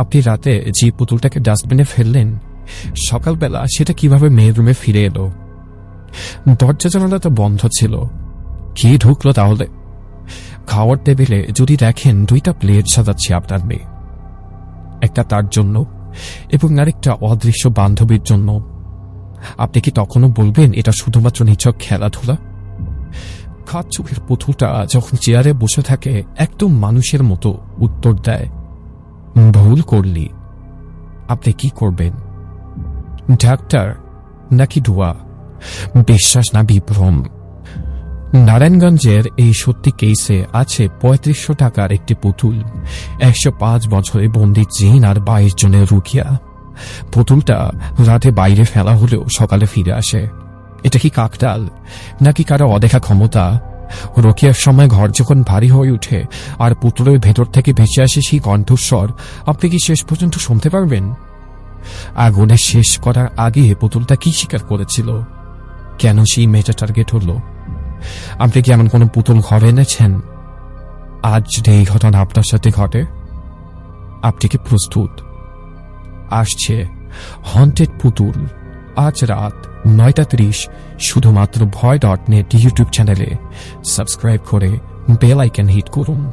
আপনি রাতে যে পুতুলটাকে ডাস্টবিনে ফেললেন, সকালবেলা সেটা কীভাবে মেয়ের রুমে ফিরে এলো? দরজা জানালা তো বন্ধ ছিল। কি ঢুকলো তাহলে? খাওয়ার টেবিলে যদি দেখেন দুইটা প্লেট সাজাচ্ছে আপনার মেয়ে। একটা তার জন্য এবং আরেকটা অদৃশ্য বান্ধবীর জন্য। আপনি কি তখনও বলবেন এটা শুধুমাত্র নিছক খেলাধুলা? চোখের পুতুলটা যখন চেয়ারে বসে থাকে, একদম মানুষের মতো উত্তর দেয়। ভুল করলি। আপনি কি করবেন? ডাক্তার নাকি দোয়া বিশ্বাস না, বিভ্রম। নারায়ণগঞ্জের এই সত্যি কেসে আছে পঁয়ত্রিশশো টাকার একটি পুতুল, একশো পাঁচ বছরে বন্দি জিন আর বাইশ জনের রুকিয়া পুতুলটা রাতে বাইরে ফেলা হলেও সকালে ফিরে আসে। এটা কি কাকতাল? নাকি কারও অদেখা ক্ষমতা? রোকিয়ার সময় ঘর যখন ভারী হয়ে ওঠে আর পুতুলের ভেতর থেকে ভেসে আসে সেই কণ্ঠস্বর, আপনি কি শেষ পর্যন্ত শুনতে পারবেন? আগুনে শেষ করার আগে পুতুলটা কি স্বীকার করেছিল? কেন সেই মেয়েটা টার্গেট হলো? আপনি কি এমন কোনো পুতুল ঘরে এনেছেন? আজ যদি এই ঘটনা আপনার সাথে ঘটে, আপনি কি প্রস্তুত? আসছে হন্টেড পুতুল, আজ রাত। নয়টা ত্রিশ শুধুমাত্র ভয় ডট নেট ইউটিউব চ্যানেলে। সাবস্ক্রাইব করে বেল আইকন হিট করুন।